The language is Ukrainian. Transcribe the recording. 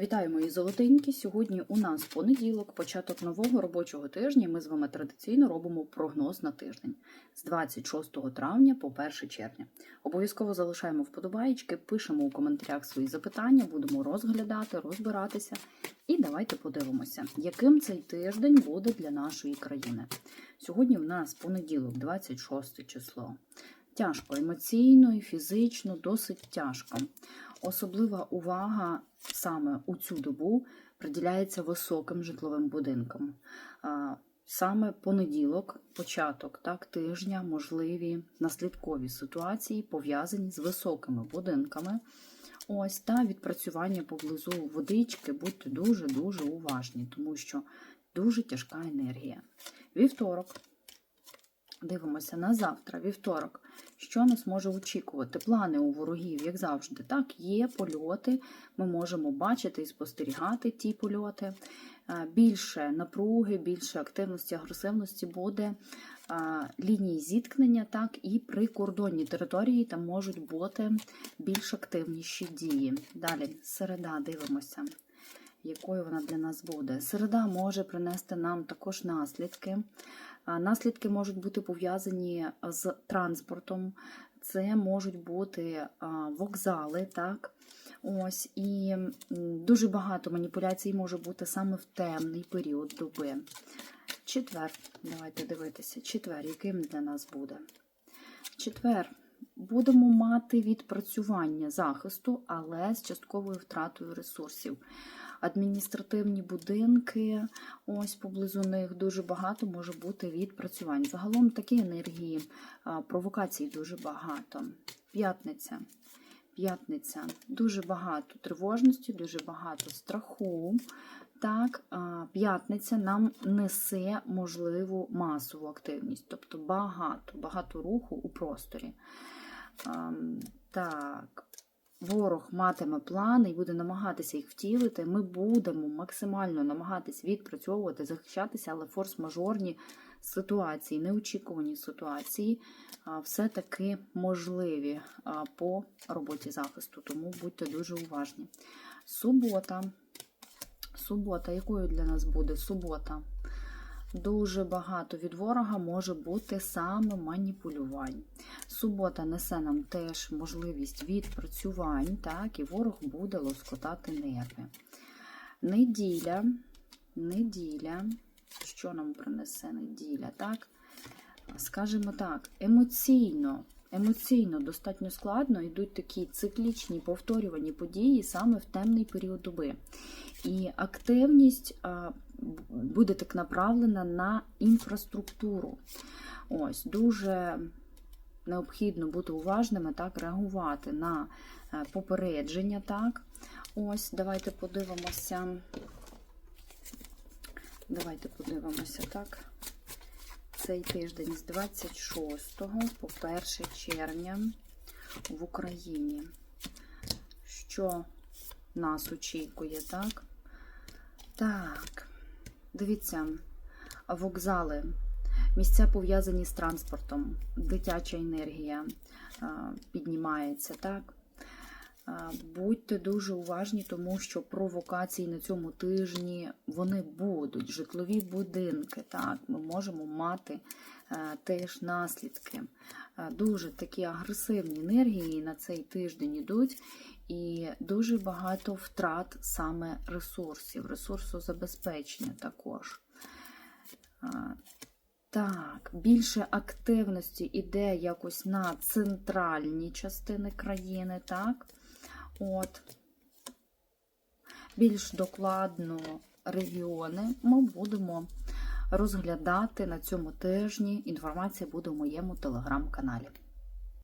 Вітаю, мої золотенькі. Сьогодні у нас понеділок, початок нового робочого тижня. Ми з вами традиційно робимо прогноз на тиждень з 26 травня по 1 червня. Обов'язково залишаємо вподобаєчки, пишемо у коментарях свої запитання, будемо розглядати, розбиратися. І давайте подивимося, яким цей тиждень буде для нашої країни. Сьогодні в нас понеділок, 26 число. Тяжко емоційно і фізично, досить тяжко. Особлива увага саме у цю добу приділяється високим житловим будинкам. Саме понеділок, початок так, тижня, можливі наслідкові ситуації пов'язані з високими будинками. Ось та відпрацювання поблизу водички. Будьте дуже-дуже уважні, тому що дуже тяжка енергія. Вівторок. Дивимося на завтра, вівторок. Що нас може очікувати? Плани у ворогів, як завжди. Так, є польоти, ми можемо бачити і спостерігати ті польоти. Більше напруги, більше активності, агресивності буде лінії зіткнення, так, і прикордонні території там можуть бути більш активніші дії. Далі, середа, дивимося. Якою вона для нас буде? Середа може принести нам також наслідки. Наслідки можуть бути пов'язані з транспортом, це можуть бути вокзали, так? Ось, І дуже багато маніпуляцій може бути саме в темний період доби. Четвер, давайте дивитися, четвер, яким для нас буде? Четвер. Будемо мати відпрацювання захисту, але з частковою втратою ресурсів адміністративні будинки, ось поблизу них дуже багато може бути відпрацювань. Загалом такі енергії, провокацій дуже багато. П'ятниця. П'ятниця дуже багато тривожності, дуже багато страху. Так, п'ятниця нам несе можливу масову активність, тобто багато, багато руху у просторі. Так, ворог матиме плани і буде намагатися їх втілити, ми будемо максимально намагатись відпрацьовувати, захищатися, але форс-мажорні ситуації, неочікувані ситуації все-таки можливі по роботі захисту, тому будьте дуже уважні. Субота. Субота, якою для нас буде субота? Дуже багато від ворога може бути саме маніпулювань. Субота несе нам теж можливість відпрацювань, так, і ворог буде лоскотати нерви. Неділя, неділя, що нам принесе неділя? так? Скажімо так, емоційно. Емоційно достатньо складно йдуть такі циклічні повторювані події саме в темний період доби. І активність буде так направлена на інфраструктуру. Ось, Дуже необхідно бути уважними, так, реагувати на е, попередження. так. Ось, Давайте подивимося. Давайте подивимося, так. Цей тиждень з 26 по 1 червня в Україні. Що нас очікує, так? Так, дивіться, вокзали, місця пов'язані з транспортом, дитяча енергія піднімається, так? Будьте дуже уважні, тому що провокації на цьому тижні вони будуть. Житлові будинки, так, ми можемо мати теж наслідки. Дуже такі агресивні енергії на цей тиждень йдуть, і дуже багато втрат саме ресурсів, ресурсозабезпечення також. Так, більше активності іде якось на центральні частини країни, так? От, більш докладно регіони ми будемо розглядати на цьому тижні. Інформація буде в моєму телеграм-каналі.